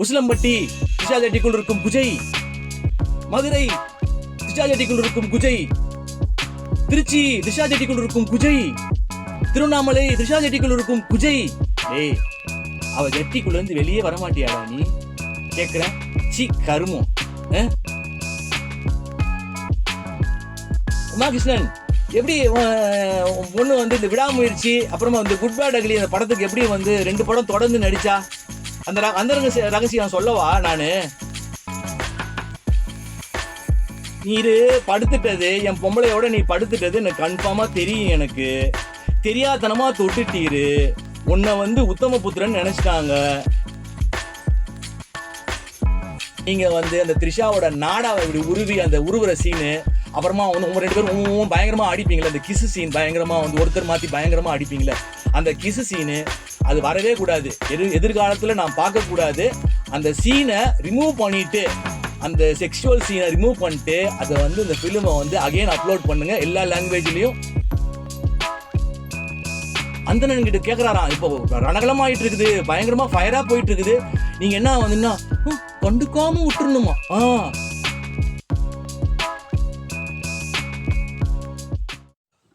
உசிலம்பட்டி திஷா ஜட்டிக்குள் இருக்கும் குஜை. மதுரை திஷா ஜட்டிக்குள் இருக்கும் குஜை. திருச்சி திஷா ஜட்டிக்குள் இருக்கும் குஜை. திருவண்ணாமலை திஷா ஜட்டிக்குள் இருக்கும் குஜை. ஏய் அவ ஜட்டிக்குள்ள இருந்து வெளியே வரமாட்டியாடா நீ? கேக்குற சி கருமம். அஹ்? உமா கிருஷ்ணன் எப்படி ஒன்று பொண்ணு வந்து இந்த விடாமுயற்சி அப்புறமா வந்து குட் பேட் அகலி அந்த படத்துக்கு எப்படி வந்து ரெண்டு படம் தொடர்ந்து நடிச்சா? அந்த ர- அந்த ரகசிய- ரகசியம் சொல்லவா நானு? நீரு படுத்துட்டது. என் பொம்பளையோட நீ படுத்துட்டது எனக்கு கன்ஃபார்மா தெரியும் எனக்கு. தெரியாதனமா தொட்டுட்டீரு. உன்னை வந்து உத்தம புத்திரன் நினைச்சிட்டாங்க. நீங்க வந்து அந்த த்ரிஷாவோட நாடாவை இப்படி உருவி அந்த உருவுற சீனு அப்புறமா வந்து உங்க ரெண்டு பேரும் பயங்கரமா அடிப்பீங்களே அந்த கிசு சீன் பயங்கரமா வந்து ஒருத்தர் மாத்தி பயங்கரமா அடிப்பீங்களே அந்த கிசு சீனு அது வரவே கூடாது. எதிர் எதிர்காலத்துல நான் பார்க்க கூடாது. அந்த சீனை ரிமூவ் பண்ணிட்டு அந்த செக்ஷுவல் சீனை ரிமூவ் பண்ணிட்டு அதை வந்து இந்த ஃபிலிமை வந்து அகைன் அப்லோட் பண்ணுங்க. எல்லா லாங்குவேஜ்லையும் அந்தனன் கிட்ட கேட்குறாரா இப்போ ரணகலம் ஆகிட்டு இருக்குது பயங்கரமாக ஃபயராக போயிட்டு இருக்குது நீங்கள் என்ன வந்துன்னா "ஹம், விட்டுருணுமா ஆ.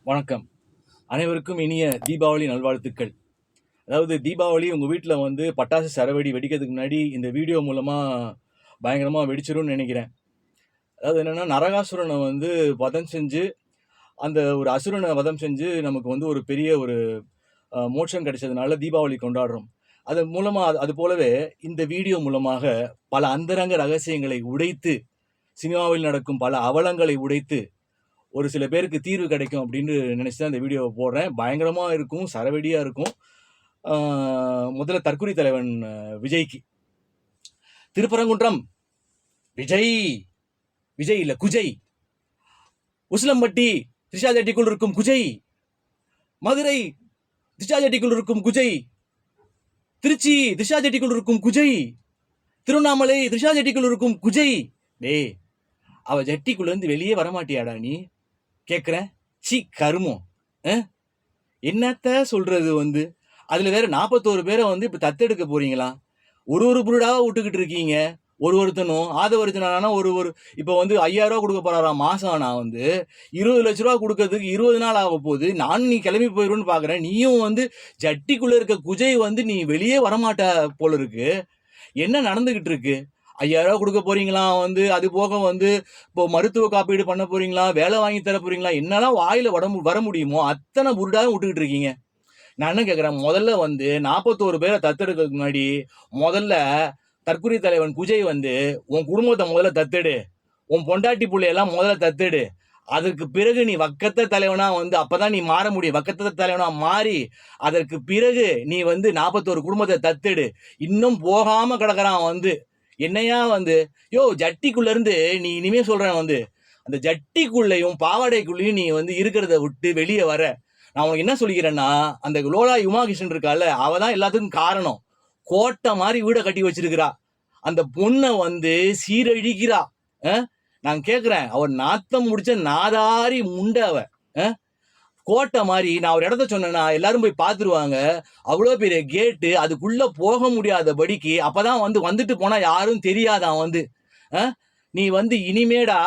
வணக்கம். அனைவருக்கும் இனிய தீபாவளி நல்வாழ்த்துக்கள். அதாவது தீபாவளி உங்கள் வீட்டில் வந்து பட்டாசு சரவெடி வெடிக்கிறதுக்கு முன்னாடி இந்த வீடியோ மூலமாக பயங்கரமாக வெடிச்சிரும்னு நினைக்கிறேன். அதாவது என்னென்னா நரகாசுரனை வந்து வதம் செஞ்சு அந்த ஒரு அசுரனை வதம் செஞ்சு நமக்கு வந்து ஒரு பெரிய ஒரு மோட்சம் கிடைச்சதுனால தீபாவளி கொண்டாடுறோம். அது மூலமாக அது அது போலவே இந்த வீடியோ மூலமாக பல அந்தரங்க ரகசியங்களை உடைத்து சினிமாவில் நடக்கும் பல அவலங்களை உடைத்து ஒரு சில பேருக்கு தீர்வு கிடைக்கும் அப்படின்னு நினச்சி தான் இந்த வீடியோவை போடுறேன். பயங்கரமாக இருக்கும் சரவெடியாக இருக்கும். முதல்ல தற்கொலை தலைவன் விஜய்க்கு. திருப்பரங்குன்றம். விஜய்! விஜய் இல்லை குஜை உசிலம்பட்டி திரிஷா ஜெட்டிக்குள் இருக்கும் குஜை மதுரை திரிஷா ஜெட்டிக்குள் இருக்கும் குஜை திருச்சி திரிஷா ஜெட்டிக்குள் இருக்கும் குஜை திருவண்ணாமலை திரிஷா ஜட்டிக்குள் இருக்கும் குஜை டேய் அவள் ஜட்டிக்குள்ள இருந்து வெளியே வரமாட்டியாடா நீ? கேட்குறேன் சி கருமம் என்னத்த சொல்கிறது வந்து? அதில் வேறு நாற்பத்தோரு பேரை வந்து இப்போ தத்தெடுக்க போகிறீங்களா ஒரு ஒரு புருடாக விட்டுக்கிட்டு இருக்கீங்க? ஒரு ஒருத்தனும் ஆதவர்த்தனா ஒரு ஒரு இப்போ வந்து ஐயாயிரரூவா கொடுக்க போகிறாரா மாதம் நான் வந்து? இருபது லட்ச ரூபா கொடுக்கறதுக்கு இருபது நாள் ஆக போகுது. நானும் நீ கிளம்பி போயிடுன்னு பார்க்குறேன் நீயும் வந்து ஜட்டிக்குள்ளே இருக்க குஜை வந்து நீ வெளியே வரமாட்ட போல இருக்கு. என்ன நடந்துக்கிட்டு இருக்கு? ஐயாயிரம் கொடுக்க போறீங்களா? வந்து அது போக வந்து இப்போ மருத்துவ காப்பீடு பண்ண போறீங்களா? வேலை வாங்கி தர போறீங்களா? என்னெல்லாம் வாயில உடம்பு வர முடியுமோ அத்தனை புருடாக விட்டுக்கிட்டு இருக்கீங்க. நான் என்ன கேட்குறேன்? முதல்ல வந்து நாற்பத்தோரு பேரை தத்தெடுக்கிறதுக்கு முன்னாடி முதல்ல தற்கொலை தலைவன் குஜய் வந்து உன் குடும்பத்தை முதல்ல தத்தெடு. உன் பொண்டாட்டி பிள்ளையெல்லாம் முதல்ல தத்தெடு. அதற்கு பிறகு நீ வக்கத்த தலைவனா வந்து அப்பதான் நீ மாற முடியும். வக்கத்த தலைவனா மாறி அதற்கு பிறகு நீ வந்து நாற்பத்தோரு குடும்பத்தை தத்தெடு. இன்னும் போகாம கிடக்குறான் வந்து என்னையா வந்து? யோ ஜட்டிக்குள்ளேருந்து நீ இனிமே சொல்கிறேன் வந்து. அந்த ஜட்டிக்குள்ளேயும் பாவாடைக்குள்ளேயும் நீ வந்து இருக்கிறத விட்டு வெளியே வர. நான் உனக்கு என்ன சொல்லிக்கிறேன்னா அந்த லோலா உமாகிருஷ்ணன் இருக்கால அவ தான் எல்லாத்துக்கும் காரணம். கோட்டை மாதிரி வீடை கட்டி வச்சிருக்கிறா. அந்த பொண்ணை வந்து சீரழிக்கிறா. நான் கேட்குறேன் அவன் நாத்தம் முடிச்ச நாதாரி முண்டை அவன் கோட்டை மாதிரி நான் ஒரு இடத்த சொன்னேன்னா எல்லாரும் போய் பார்த்துருவாங்க. அவ்வளோ பெரிய கேட்டு அதுக்குள்ளே போக முடியாதபடிக்கு அப்பதான் வந்து வந்துட்டு போனால் யாரும் தெரியாதான் வந்து? நீ வந்து இனிமேடா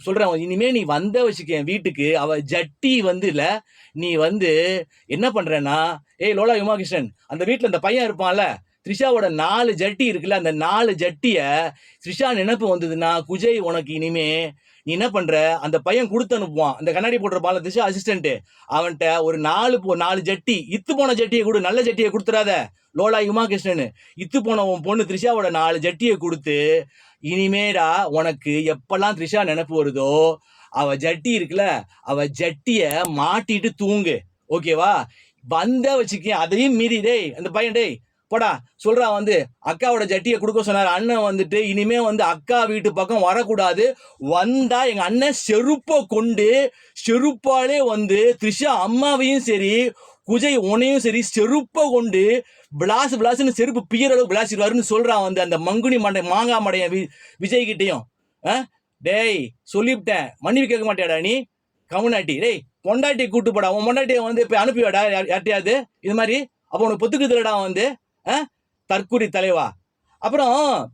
சொல்கிறேன் இனிமே நீ வந்த வச்சுக்க என் வீட்டுக்கு. அவ ஜட்டி வந்து இல்லை நீ வந்து என்ன பண்ணுறேன்னா ஏய் லோலா யுமாகிருஷ்ணன் அந்த வீட்டில் அந்த பையன் இருப்பான்ல த்ரிஷாவோட நாலு ஜட்டி இருக்குல்ல அந்த நாலு ஜட்டியை த்ரிஷா நினப்பு வந்ததுன்னா குஜய் உனக்கு இனிமே நீ என்ன பண்ற? அந்த பையன் கொடுத்து அனுப்புவான். அந்த கண்ணாடி போடுற பால த்ரிஷா அசிஸ்டன்ட் அவன்கிட்ட ஒரு நாலு போ நாலு ஜட்டி இத்து போன ஜட்டியை கொடு நல்ல ஜட்டியை கொடுத்துறாத. லோலா யுமாகிருஷ்ணன் இத்து போன உன் பொண்ணு த்ரிஷாவோட நாலு ஜட்டியை கொடுத்து இனிமேடா உனக்கு எப்பெல்லாம் த்ரிஷா நினைப்பு வருதோ அவ ஜட்டி இருக்குல்ல அவ ஜட்டிய மாட்டிட்டு தூங்கு. ஓகேவா? வந்த வச்சுக்க அதையும் மீறி டேய் அந்த பையன் டேய் போடா சொல்கிறா வந்து அக்காவோட ஜட்டியை கொடுக்க சொன்னார். அண்ணன் வந்துட்டு இனிமே வந்து அக்கா வீட்டு பக்கம் வரக்கூடாது. வந்தால் எங்கள் அண்ணன் செருப்பை கொண்டு செருப்பாலே வந்து த்ரிஷா அம்மாவையும் சரி குஜை உனையும் சரி செருப்பை கொண்டு பிளாஸ் பிளாஸ்னு செருப்பு பியற அளவு பிளாசிடுவாருன்னு சொல்றான் வந்து அந்த மங்குனி மண்டை மாங்காய் மடையன் வி விஜய்கிட்டையும். ஆ? டேய் சொல்லிவிட்டேன். மன்னிப்பு கேட்க மாட்டேடா நீ? கமுனாட்டி டேய் பொண்டாட்டி கூட்டு போடா. உன் பொண்டாட்டியை வந்து இப்போ அனுப்பிவாடா யார்ட்டையாவது இது மாதிரி? அப்போ உனக்கு பொத்துக்குதுலடா வந்து? ஆ? தற்குறி தலைவா. அப்புறம்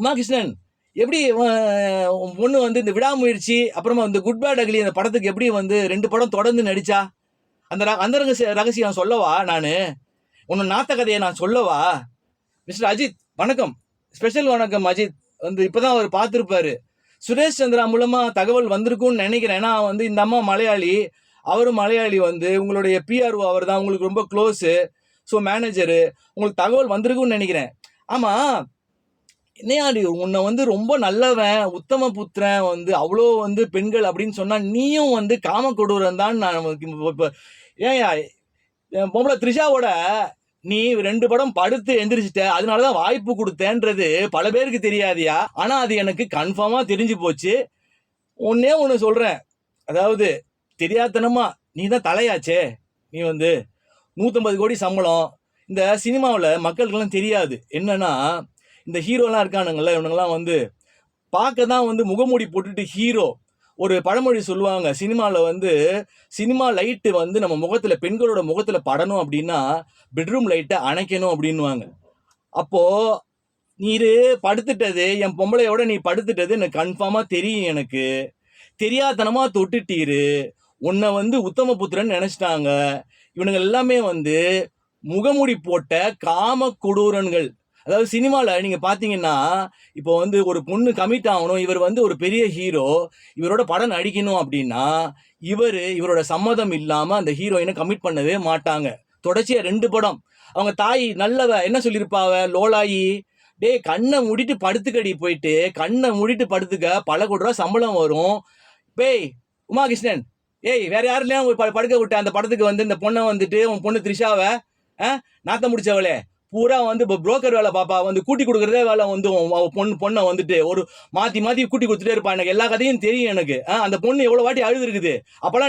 உமாகிருஷ்ணன் எப்படி ஒன்று பொண்ணு வந்து இந்த விடாமுயற்சி அப்புறமா இந்த குட் பேட் அகலி அந்த படத்துக்கு எப்படி வந்து ரெண்டு படம் தொடர்ந்து நடித்தா அந்த ர- அந்த ரகசிய ரகசியம் சொல்லவா நான்? உன்னை நாத்த கதையை நான் சொல்லவா? மிஸ்டர் அஜித் வணக்கம். ஸ்பெஷல் வணக்கம் அஜித். வந்து இப்போ தான் அவர் பார்த்துருப்பாரு. சுரேஷ் சந்திரா மூலமாக தகவல் வந்திருக்கும்னு நினைக்கிறேன். ஏன்னா வந்து இந்த அம்மா மலையாளி அவரும் மலையாளி வந்து உங்களுடைய பிஆர்ஓ அவர் தான் உங்களுக்கு ரொம்ப க்ளோஸு ஸோ மேனேஜரு உங்களுக்கு தகவல் வந்திருக்குன்னு நினைக்கிறேன். ஆமாம் என்னையாடி உன்னை வந்து ரொம்ப நல்லவன் உத்தம புத்திரன் வந்து அவ்வளோ வந்து பெண்கள் அப்படின்னு சொன்னால் நீயும் வந்து காம கொடூரன் தான் நான் இப்போ ஏயா என் பொம்பளை த்ரிஷாவோட நீ ரெண்டு படம் படுத்து எந்திரிச்சிட்ட அதனாலதான் வாய்ப்பு கொடுத்தேன்றது பல பேருக்கு தெரியாதியா? ஆனால் அது எனக்கு கன்ஃபார்மாக தெரிஞ்சு போச்சு. ஒன்னே ஒன்று சொல்கிறேன் அதாவது தெரியாதனமா நீ தான் தலையாச்சே நீ வந்து. நூற்றம்பது கோடி சம்பளம். இந்த சினிமாவில் மக்களுக்கெல்லாம் தெரியாது. என்னன்னா இந்த ஹீரோலாம் இருக்கானுங்கல்ல இவனுங்கெல்லாம் வந்து பார்க்க தான் வந்து முகமூடி போட்டுட்டு ஹீரோ. ஒரு பழமொழி சொல்லுவாங்க சினிமாவில் வந்து சினிமா லைட்டு வந்து நம்ம முகத்தில் பெண்களோட முகத்தில் படணும் அப்படின்னா பெட்ரூம் லைட்டை அணைக்கணும் அப்படின்னுவாங்க. அப்போது நீ படுத்துட்டது என் பொம்பளையோட நீ படுத்துட்டது எனக்கு கன்ஃபார்மாக தெரியும் எனக்கு. தெரியாதனமாக தொட்டுட்டீரு உன்னை வந்து உத்தம புத்திரன் நினச்சிட்டாங்க. இவனுங்க எல்லாமே வந்து முகமூடி போட்ட காம கொடூரன்கள். அதாவது சினிமாவில் நீங்கள் பார்த்தீங்கன்னா இப்போ வந்து ஒரு பொண்ணு கமிட் ஆகணும் இவர் வந்து ஒரு பெரிய ஹீரோ இவரோட படம் நடிக்கணும் அப்படின்னா இவர் இவரோட சம்மதம் இல்லாமல் அந்த ஹீரோயினை கமிட் பண்ணவே மாட்டாங்க. தொடர்ச்சியாக ரெண்டு படம். அவங்க தாய் நல்லவ என்ன சொல்லியிருப்பாவ லோலாயி டேய் கண்ணை மூடிட்டு படுத்துக்கடி போயிட்டு. கண்ணை மூடிட்டு படுத்துக்க. பல கோடி ரூபா சம்பளம் வரும். பேய் உமாகிருஷ்ணன் ஏய் வேற யாருலையும் படுக்க விட்ட அந்த படத்துக்கு வந்து இந்த பொண்ணை வந்துட்டு உன் பொண்ணு த்ரிஷாவை ஆ, முடிச்சவளே பூரா வந்து இப்போ புரோக்கர் வேலை பாப்பா. வந்து கூட்டி கொடுக்குறதே வேலை வந்து உன் பொண்ணு பொண்ணை வந்துட்டு ஒரு மாற்றி மாற்றி கூட்டி கொடுத்துட்டே இருப்பா. எனக்கு எல்லா கதையும் தெரியும் எனக்கு. ஆ, அந்த பொண்ணு எவ்வளோ வாட்டி அழுது இருக்குது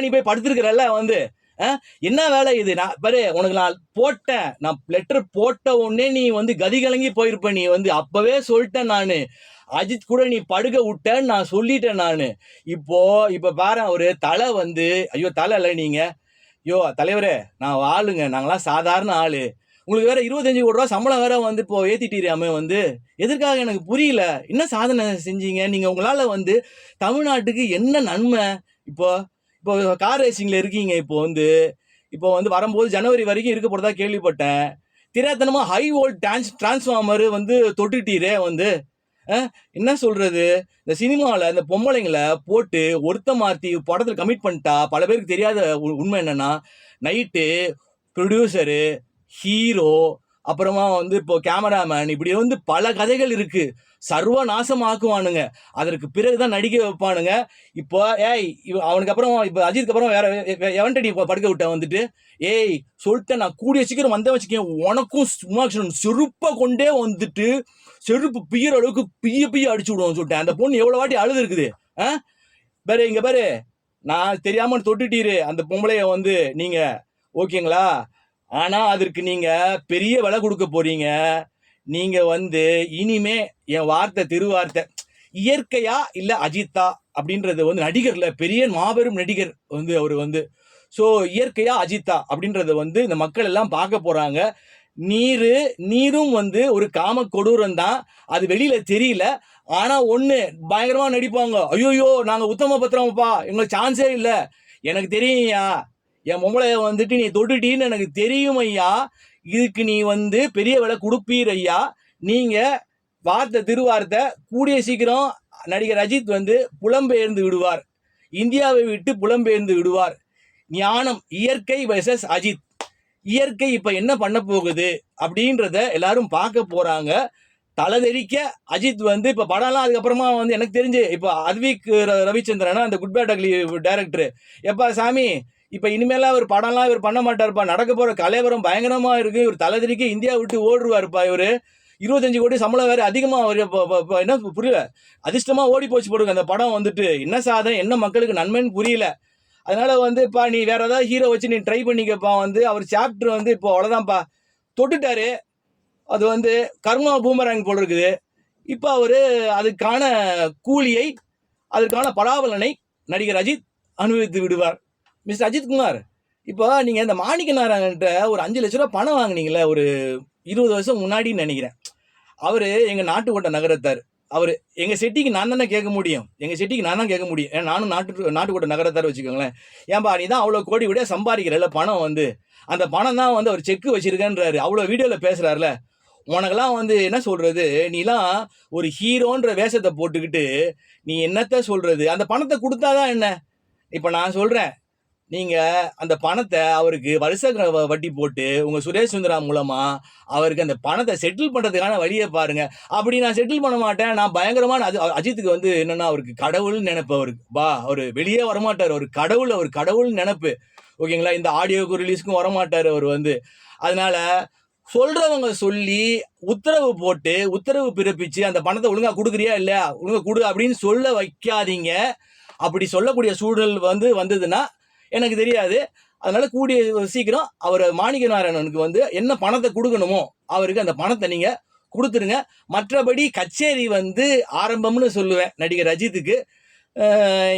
நீ போய் படுத்துருக்கிறல்ல வந்து. ஆ, என்ன வேலை இது? நான் பாரு உனக்கு நான் போட்டேன். நான் லெட்டர் போட்ட உடனே நீ வந்து கதி கலங்கி போயிருப்ப. நீ வந்து அப்பவே சொல்லிட்டேன் நான். அஜித் கூட நீ படுக்க விட்டேன்னு நான் சொல்லிட்டேன் நான். இப்போது இப்போ பாரு ஒரு தலை வந்து ஐயோ தலை இல்லை நீங்கள் ஐயோ தலைவரே நான் ஆளுங்க நாங்களாம் சாதாரண ஆள். உங்களுக்கு வேறு இருபத்தஞ்சி கோடி ரூபா சம்பளம் வேற வந்து இப்போ ஏற்றிட்டீரியாமே வந்து. எதற்காக எனக்கு புரியல. என்ன சாதனை செஞ்சீங்க? நீங்கள் உங்களால் வந்து தமிழ்நாட்டுக்கு என்ன நன்மை? இப்போ இப்போ கார் ரேசிங்கில் இருக்கீங்க இப்போ வந்து. இப்போ வந்து வரும்போது ஜனவரி வரைக்கும் இருக்க போகிறதா கேள்விப்பட்டேன். திரைத்தனமாக ஹை வோல்ட் டான்ஸ் டிரான்ஸ்ஃபார்மர் வந்து தொட்டுட்டீரே வந்து. என்ன சொல்றது? இந்த சினிமாவில் இந்த பொம்பளைங்களை போட்டு ஒருத்த மாற்றி படத்தில் கமிட் பண்ணிட்டா பல பேருக்கு தெரியாத உ- உண்மை என்னன்னா நைட்டு ப்ரொடியூசரு ஹீரோ அப்புறமா வந்து இப்போ கேமராமேன் இப்படி வந்து பல கதைகள் இருக்கு. சர்வ நாசமாக்குவானுங்க அதற்கு பிறகு தான் நடிக்க வைப்பானுங்க. இப்போ ஏய் அவனுக்கு அப்புறம் இப்போ அஜித்துக்கு அப்புறம் வேற எவன்டடி படுக்க விட்ட வந்துட்டு ஏய் சொல்லிட்டேன் நான் கூடிய சீக்கிரம் வந்த வச்சுக்கேன் உனக்கும் சும்மா செருப்பை கொண்டே வந்துட்டு செருப்பு பிய்கிற அளவுக்கு பிய பிய அடிச்சு விடுவோம் சொல்லிட்டேன். அந்த பொண்ணு எவ்வளோ வாட்டி அழுது இருக்குது ஆ? பாரு இங்கே பாரு நான் தெரியாமல் தொட்டுட்டீரு. அந்த பொம்பளைய வந்து நீங்கள் ஓகேங்களா? ஆனால் அதற்கு நீங்கள் பெரிய விலை கொடுக்க போறீங்க. நீங்கள் வந்து இனிமே என் வார்த்தை திருவார்த்தை இயற்கையா இல்லை அஜித்தா அப்படின்றது வந்து நடிகர்ல பெரிய மாபெரும் நடிகர் வந்து அவர் வந்து. ஸோ இயற்கையா அஜித்தா அப்படின்றத வந்து இந்த மக்கள் எல்லாம் பார்க்க போகிறாங்க நீர் நீரும் வந்து ஒரு காம கொடூரம் தான். அது வெளியில் தெரியல. ஆனால் ஒன்று பயங்கரமாக நடிப்பாங்க. ஐயோயோ நாங்கள் உத்தம பத்திரமப்பா. எங்களுக்கு சான்ஸே இல்லை. எனக்கு தெரியும்யா என் பொம்பளைய வந்துட்டு நீ தொட்டுட்டீன்னு எனக்கு தெரியும் ஐயா. இதுக்கு நீ வந்து பெரிய விலை கொடுப்பீர் ஐயா. நீங்கள் வார்த்தை திருவார்த்தை கூடிய சீக்கிரம் நடிகர் அஜித் வந்து புலம்பெயர்ந்து விடுவார். இந்தியாவை விட்டு புலம்பெயர்ந்து விடுவார். ஞானம் இயற்கை வெர்சஸ் அஜித். இயற்கை இப்போ என்ன பண்ண போகுது அப்படின்றத எல்லாரும் பார்க்க போகிறாங்க தலைதெறிக்க அஜித் வந்து இப்போ படம்லாம் அதுக்கப்புறமா வந்து எனக்கு தெரிஞ்சு இப்போ அத்விக் ர- ரவிச்சந்திரனா அந்த குட் பேட் அக்லி டைரக்டர் எப்பா சாமி இப்போ இனிமேலாம் இவர் படம்லாம் இவர் பண்ண மாட்டார்ப்பா. நடக்க போகிற கலைவரம் பயங்கரமாக இருக்குது இவர் தலதெறிக்க இந்தியா விட்டு ஓடுருவாருப்பா இவரு. இருபத்தஞ்சு கோடி சம்பளம் வேறு அதிகமாக அவர் என்ன புரியல. அதிர்ஷ்டமாக ஓடி போச்சு போடுங்க அந்த படம் வந்துட்டு. என்ன சாதனை என்ன மக்களுக்கு நன்மைன்னு புரியல. அதனால் வந்துப்பா நீ வேறு ஏதாவது ஹீரோ வச்சு நீ ட்ரை பண்ணிக்கப்பா வந்து. அவர் சாப்டர் வந்து இப்போ அவ்வளோதான்ப்பா தொட்டுட்டாரு. அது வந்து கர்மா பூமராங் போல் இருக்குது. இப்போ அவர் அதுக்கான கூலியை அதற்கான பலாபலனை நடிகர் அஜித் அனுபவித்து விடுவார். மிஸ்டர் அஜித் குமார் இப்போ நீங்கள் இந்த மாணிக்க நாராயணன்ட்ட ஒரு அஞ்சு லட்ச ரூபா பணம் வாங்கினீங்களே ஒரு இருபது வருஷம் முன்னாடின்னு நினைக்கிறேன். அவர் எங்கள் நாட்டுக்கோட்டை நகரத்தார். அவர் எங்கள் செட்டிக்கு நான் தானே கேட்க முடியும். எங்கள் செட்டிக்கு நான் தான் கேட்க முடியும். ஏன்னா நானும் நாட்டு நாட்டுக்கோட்டை நகரத்தார் வச்சுக்கோங்களேன். ஏன்பா நீ தான் அவ்வளோ கோடி விட சம்பாதிக்கிறல்ல பணம் வந்து. அந்த பணம் தான் வந்து அவர் செக்கு வச்சுருக்கேன்றாரு. அவ்வளோ வீடியோவில் பேசுகிறாருல உனக்கெல்லாம் வந்து என்ன சொல்கிறது நீலாம் ஒரு ஹீரோன்ற வேஷத்தை போட்டுக்கிட்டு நீ என்னத்த சொல்கிறது அந்த பணத்தை கொடுத்தாதான் என்ன? இப்போ நான் சொல்கிறேன் நீங்கள் அந்த பணத்தை அவருக்கு வருஷ வட்டி போட்டு உங்கள் சுரேஷ் சுந்தரா மூலமாக அவருக்கு அந்த பணத்தை செட்டில் பண்ணுறதுக்கான வழியை பாருங்கள் அப்படி நான் செட்டில் பண்ண மாட்டேன். நான் பயங்கரமான அது அஜித்துக்கு வந்து என்னென்னா அவருக்கு கடவுள்னு நினைப்பு அவருக்கு. பா அவர் வெளியே வரமாட்டார். அவர் கடவுள் அவர் கடவுள்னு நினைப்பு. ஓகேங்களா? இந்த ஆடியோக்கு ரிலீஸ்க்கும் வரமாட்டார் அவர் வந்து. அதனால் சொல்கிறவங்க சொல்லி உத்தரவு போட்டு உத்தரவு பிறப்பிச்சு அந்த பணத்தை ஒழுங்காக கொடுக்குறியா இல்லையா? ஒழுங்கா கொடு அப்படின்னு சொல்ல வைக்காதீங்க. அப்படி சொல்லக்கூடிய சூழல் வந்து வந்ததுன்னா எனக்கு தெரியாது. அதனால கூடிய சீக்கிரம் அவர் மாணிக்க நாராயணனுக்கு வந்து என்ன பணத்தை கொடுக்கணுமோ அவருக்கு அந்த பணத்தை நீங்க கொடுத்துருங்க. மற்றபடி கச்சேரி வந்து ஆரம்பம்னு சொல்லுவேன் நடிகர் அஜித்துக்கு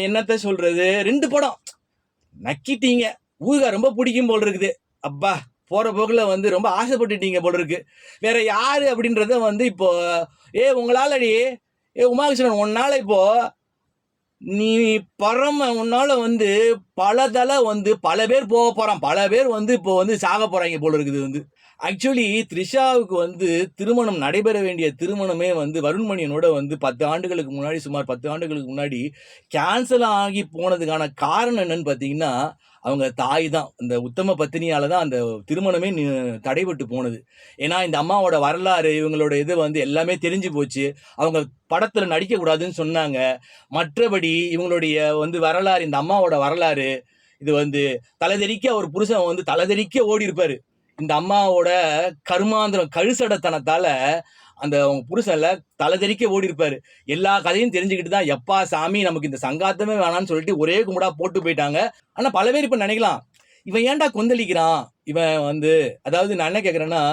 என்னத்த சொல்றது? ரெண்டு படம். நக்கிட்டீங்க. ஊருகா ரொம்ப பிடிக்கும் போல் இருக்குது. அப்பா போகிற போக்கில் வந்து ரொம்ப ஆசைப்பட்டுட்டீங்க போல் இருக்கு. வேற யார் அப்படின்றத வந்து இப்போ ஏ உங்களாலடி. ஏ உமாகிருஷ்ணன் உன்னால இப்போது நீ பரம உன்னால் வந்து பல தலை வந்து பல பேர் போக போகிறான் பல பேர் வந்து இப்போ வந்து சாக போகிறாங்க போல இருக்குது வந்து. ஆக்சுவலி த்ரிஷாவுக்கு வந்து திருமணம் நடைபெற வேண்டிய திருமணமே வந்து வருண்மணியனோட வந்து பத்து ஆண்டுகளுக்கு முன்னாடி சுமார் பத்து ஆண்டுகளுக்கு முன்னாடி கேன்சல் ஆகி போனதுக்கான காரணம் என்னன்னு பார்த்தீங்கன்னா அவங்க தாய் தான். இந்த உத்தம பத்தினியால் தான் அந்த திருமணமே நி- தடைபட்டு போனது. ஏன்னா இந்த அம்மாவோட வரலாறு இவங்களோட இது வந்து எல்லாமே தெரிஞ்சு போச்சு. அவங்க படத்தில் நடிக்கக்கூடாதுன்னு சொன்னாங்க. மற்றபடி இவங்களுடைய வந்து வரலாறு இந்த அம்மாவோட வரலாறு இது வந்து தலைதெறிக்க ஒரு புருஷன் வந்து தலைதெறிக்க ஓடி இருப்பார் இந்த அம்மாவோட கருமாந்திரம் கழுசடத்தனத்தால் அந்த அவங்க புருஷன்ல தலைதெறிக்க ஓடி இருப்பாரு. எல்லா கதையும் தெரிஞ்சுக்கிட்டு தான் எப்பா சாமி நமக்கு இந்த சங்காத்தமே வேணாம்னு சொல்லிட்டு ஒரே கும்பிடா போட்டு போயிட்டாங்க. ஆனா பல பேர் இப்ப நினைக்கலாம் இவன் ஏன்டா கொந்தளிக்கிறான்? இவன் வந்து அதாவது நான் என்ன கேட்குறேன்னா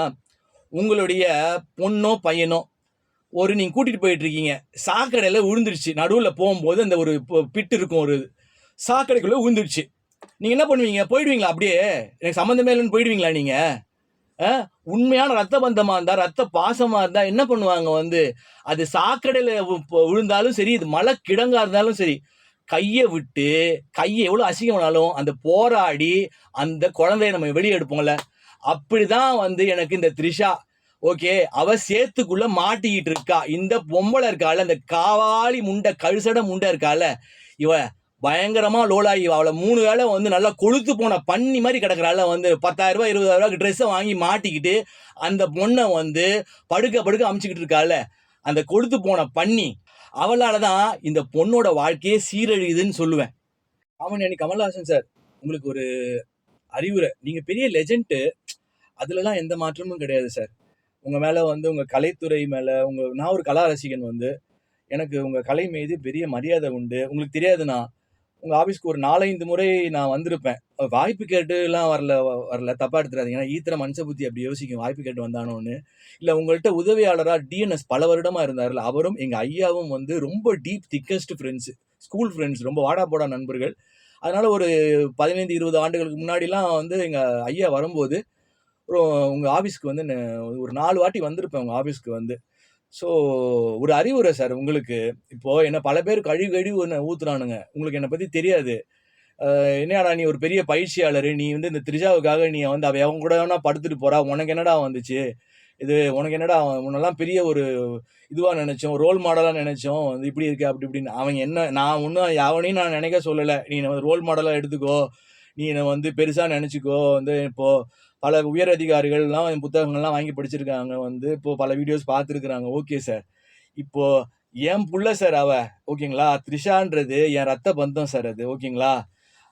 உங்களுடைய பொண்ணோ பையனோ ஒரு நீங்கள் கூட்டிகிட்டு போயிட்டு இருக்கீங்க. சாக்கடையில விழுந்துருச்சு. நடுவில் போகும்போது அந்த ஒரு பிட்டு இருக்கும் ஒரு சாக்கடைக்குள்ளே விழுந்துருச்சு. நீங்கள் என்ன பண்ணுவீங்க? போயிடுவீங்களா? அப்படியே? எனக்கு சம்மந்தமே இல்லைன்னு போயிடுவீங்களா நீங்கள் உண்மையான ரத்த பந்தமாக இருந்தால் ரத்த பாசமாக இருந்தால் என்ன பண்ணுவாங்க வந்து அது சாக்கடையில் விழுந்தாலும் சரி இது மலை கிடங்கா இருந்தாலும் சரி கையை விட்டு கையை எவ்வளோ அசிங்கம்னாலும் அந்த போராடி அந்த குழந்தைய நம்ம வெளியே எடுப்போம்ல அப்படிதான் வந்து எனக்கு இந்த த்ரிஷா. ஓகே அவ சேத்துக்குள்ள மாட்டிக்கிட்டு இருக்கா. இந்த பொம்பளை இருக்கால இந்த காவாலி முண்டை கழுசட முண்டை இருக்கால இவ பயங்கரமாக லோலாகி அவளை மூணு வேளை வந்து நல்லா கொழுத்து போன பன்னி மாதிரி கிடக்குறாள் வந்து பத்தாயிரம் ரூபாய் இருபதாயிரம் ரூபாய்க்கு ட்ரெஸ்ஸை வாங்கி மாட்டிக்கிட்டு அந்த பொண்ணை வந்து படுக்க படுக்க அமுச்சிக்கிட்டு இருக்காள் அந்த கொழுத்து போன பன்னி அவளால் தான் இந்த பொண்ணோட வாழ்க்கையே சீரழியுதுன்னு சொல்லுவேன். ஆமாம் அண்ணி கமல்ஹாசன் சார் உங்களுக்கு ஒரு அறிவுரை. நீங்கள் பெரிய லெஜெண்ட்டு அதுலலாம் எந்த மாற்றமும் கிடையாது சார். உங்கள் மேலே வந்து உங்கள் கலைத்துறை மேலே உங்கள் நான் ஒரு கலா ரசிகன் வந்து எனக்கு உங்கள் கலை மீது பெரிய மரியாதை உண்டு. உங்களுக்கு தெரியாதுண்ணா உங்கள் ஆஃபீஸ்க்கு ஒரு நாலஞ்சு முறை நான் வந்திருப்பேன். வாய்ப்பு கேட்டுலாம் வரல வரல. தப்பாக எடுத்துறாதீங்க ஏன்னா ஈத்திர மனுஷ புத்தி அப்படி யோசிக்கும். வாய்ப்பு கேட்டு வந்தானோன்னு. இல்லை உங்கள்கிட்ட உதவியாளராக டிஎன்எஸ் பல வருடமாக இருந்தார்ல அவரும் எங்கள் ஐயாவும் வந்து ரொம்ப deep thickest friends school friends ரொம்ப வாடா போடா நண்பர்கள். அதனால் ஒரு பதினைந்து இருபது ஆண்டுகளுக்கு முன்னாடிலாம் வந்து எங்கள் ஐயா வரும்போது அப்புறம் உங்கள் ஆஃபீஸ்க்கு வந்து ஒரு நாலு வாட்டி வந்திருப்பேன் உங்கள் ஆஃபீஸ்க்கு வந்து. ஸோ ஒரு அறிவுரை சார் உங்களுக்கு. இப்போது என்ன பல பேர் கழிவு கழிவு என்ன ஊற்றுறானுங்க உங்களுக்கு என்னை பற்றி தெரியாது. என்னடா நீ ஒரு பெரிய பயிற்சியாளர்? நீ வந்து இந்த திரிஜாவுக்காக நீ வந்து அவ அவங்க கூட வேணா படுத்துட்டு போகிறா உனக்கு என்னடா வந்துச்சு? இது உனக்கு என்னடா உன்னெல்லாம் பெரிய ஒரு இதுவாக நினச்சோம் ரோல் மாடலாக நினச்சோம். வந்து இப்படி இருக்கு அப்படி இப்படின்னு. அவங்க என்ன நான் ஒன்றும் யாவனையும் நான் நினைக்க சொல்லலை. நீ ரோல் மாடலாக எடுத்துக்கோ. நீ என்னை வந்து பெருசாக நினச்சிக்கோ. வந்து இப்போது பல உயர் அதிகாரிகள்லாம் என் புத்தகங்கள்லாம் வாங்கி படிச்சிருக்காங்க வந்து. இப்போ பல வீடியோஸ் பார்த்துருக்குறாங்க. ஓகே சார் இப்போ என் புள்ள சார் அவ ஓகேங்களா த்ரிஷான்றது என் ரத்த பந்தம் சார் அது. ஓகேங்களா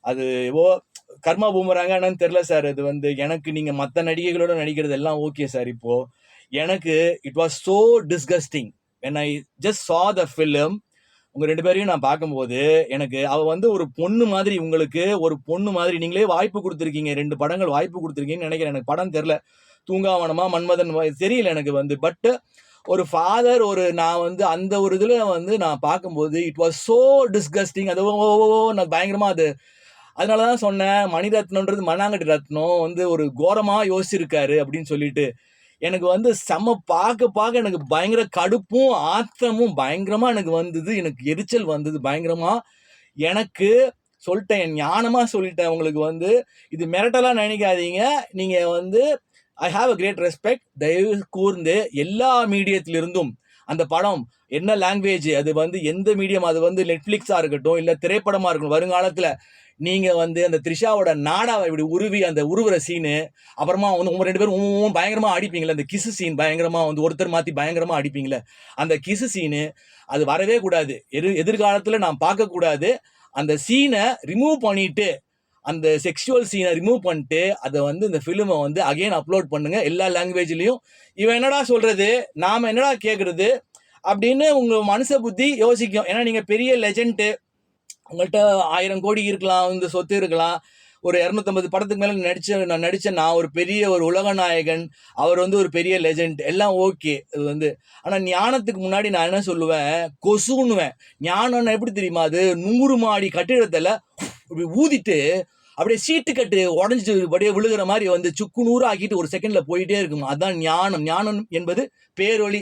அது ஓ கர்மா பூமராங்க என்னன்னு தெரில சார் அது வந்து. எனக்கு நீங்கள் மற்ற நடிகைகளோட நடிக்கிறது எல்லாம் ஓகே சார் இப்போது எனக்கு it was so disgusting when I just saw the film உங்க ரெண்டு பேரையும் நான் பார்க்கும்போது எனக்கு அவ வந்து ஒரு பொண்ணு மாதிரி உங்களுக்கு ஒரு பொண்ணு மாதிரி நீங்களே வாய்ப்பு கொடுத்துருக்கீங்க. ரெண்டு படங்கள் வாய்ப்பு கொடுத்துருக்கீங்கன்னு நினைக்கிறேன். எனக்கு படம் தெரில தூங்காவனமா மன்மதன் தெரியல எனக்கு வந்து. பட் ஒரு ஃபாதர் ஒரு நான் வந்து அந்த ஒரு இதில் வந்து நான் பார்க்கும்போது இட் வாஸ் ஸோ டிஸ்கஸ்டிங் அது ஓ, ஓ, நான் பயங்கரமாக அது அதனால தான் சொன்னேன். மணிரத்னம்ன்றது மண்ணாங்கட்டி ரத்னம் வந்து ஒரு கோரமாக யோசிச்சிருக்காரு அப்படின்னு சொல்லிட்டு. எனக்கு வந்து செம பார்க்க பார்க்க எனக்கு பயங்கர கடுப்பும் ஆத்திரமும் பயங்கரமாக எனக்கு வந்தது. எனக்கு எரிச்சல் வந்தது பயங்கரமாக எனக்கு சொல்லிட்டேன் என் சொல்லிட்டேன் உங்களுக்கு வந்து. இது மிரட்டலாக நினைக்காதீங்க. நீங்கள் வந்து I have a great respect தயவு கூர்ந்து எல்லா மீடியத்திலிருந்தும் அந்த படம் என்ன லாங்குவேஜ் அது வந்து எந்த மீடியம் அது வந்து நெட்ஃப்ளிக்ஸாக இருக்கட்டும் இல்லை திரைப்படமாக இருக்கட்டும் வருங்காலத்தில் நீங்க வந்து அந்த த்ரிஷாவோட நாடாவை இப்படி உருவி அந்த உருவுற சீனு அப்புறமா வந்து உங்க ரெண்டு பேரும் ஊ, ஊ, பயங்கரமா அடிப்பீங்களே அந்த கிசு சீன் பயங்கரமா வந்து ஒருத்தர் மாத்தி பயங்கரமா அடிப்பீங்களே அந்த கிசு சீனு அது வரவே கூடாது. எதிர் எதிர்காலத்துல நான் பார்க்க கூடாது. அந்த சீனை ரிமூவ் பண்ணிட்டு அந்த செக்ஷுவல் சீனை ரிமூவ் பண்ணிட்டு அதை வந்து இந்த ஃபிலிமை வந்து அகைன் அப்லோட் பண்ணுங்க. எல்லா லாங்குவேஜ்லேயும் இவன் என்னடா சொல்கிறது நாம் என்னடா கேட்குறது அப்படின்னு உங்கள் மனுஷ புத்தி யோசிக்கும். ஏன்னா நீங்கள் பெரிய லெஜெண்ட்டு உங்கள்கிட்ட ஆயிரம் கோடி இருக்கலாம் இந்த சொத்து இருக்கலாம். ஒரு இரநூத்தம்பது படத்துக்கு மேலே நடிச்ச நான் நடித்த நான் ஒரு பெரிய ஒரு உலக நாயகன் அவர் வந்து ஒரு பெரிய லெஜெண்ட் எல்லாம் ஓகே இது வந்து ஆனால் ஞானத்துக்கு முன்னாடி நான் என்ன சொல்லுவேன்? கொசுன்னுவேன். ஞானம்னா எப்படி தெரியுமா அது? நூறு மாடி கட்டிடத்தில் இப்படி ஊதிட்டு அப்படியே சீட்டு கட்டு உடஞ்சிட்டு அப்படியே விழுகிற மாதிரி வந்து சுக்கு நூறு ஆக்கிட்டு ஒரு செகண்டில் போயிட்டே இருக்கும்? அதுதான் ஞானம். ஞானம் என்பது பேரொழி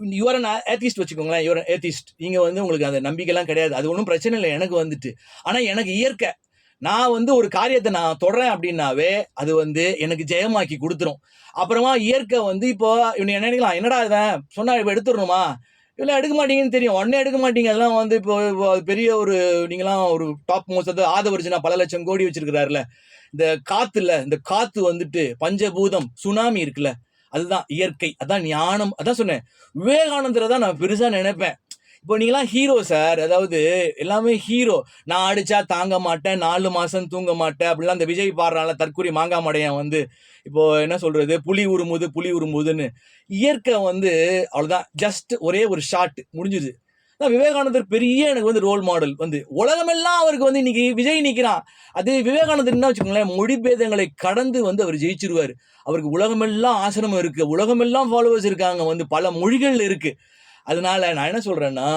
யுவர் ஏத்திஸ்ட் வச்சுக்கோங்களேன். யுவர் ஏத்திஸ்ட் நீங்கள் வந்து உங்களுக்கு அந்த நம்பிக்கைலாம் கிடையாது. அது ஒன்றும் பிரச்சனை இல்லை. எனக்கு வந்துட்டு. ஆனால் எனக்கு இயற்கை. நான் வந்து ஒரு காரியத்தை நான் தொடறேன் அப்படின்னாவே அது வந்து எனக்கு ஜெயமாக்கி கொடுத்துரும். அப்புறமா இயற்கை வந்து இப்போ இவனை என்ன நினைக்கலாம். என்னடா இவன்? சொன்னால் இப்போ எடுத்துடணுமா? இல்லை எடுக்க மாட்டீங்கன்னு தெரியும். உடனே எடுக்க மாட்டீங்க. அதெல்லாம் வந்து இப்போ அது பெரிய ஒரு நீங்களாம் ஒரு டாப் மோஸ்ட் அது ஆதவர்ஜுனா பல லட்சம் கோடி வச்சிருக்கிறாருல இந்த காத்துல இந்த காற்று வந்துட்டு பஞ்சபூதம் சுனாமி இருக்குல்ல. அதுதான் இயற்கை அதான் ஞானம் அதான் சொன்னேன். விவேகானந்தரை தான் நான் பெருசாக நினைப்பேன். இப்போ நீங்களாம் ஹீரோ சார் அதாவது எல்லாமே ஹீரோ நான் அடிச்சா தாங்க மாட்டேன் நாலு மாதம் தூங்க மாட்டேன் அப்படிலாம் அந்த விஜய் பாடுறான்ல தற்கூரி மாங்காய் மடையன் வந்து. இப்போ என்ன சொல்கிறது புலி உருமுது புலி உருமுதுன்னு. இயற்கை வந்து அவ்வளோதான் ஜஸ்ட் ஒரே ஒரு ஷாட் முடிஞ்சுது. தான் விவேகானந்தர் பெரிய எனக்கு வந்து ரோல் மாடல் வந்து உலகமெல்லாம் அவருக்கு வந்து இன்னைக்கு விஜய் நிற்கிறான் அது விவேகானந்தர் என்ன வச்சுக்கோங்களேன் மொழி பேதங்களை கடந்து வந்து அவர் ஜெயிச்சிருவார். அவருக்கு உலகமெல்லாம் ஆசிரமம் இருக்குது உலகமெல்லாம் ஃபாலோவர்ஸ் இருக்காங்க. வந்து பல மொழிகள் இருக்குது அதனால நான் என்ன சொல்கிறேன்னா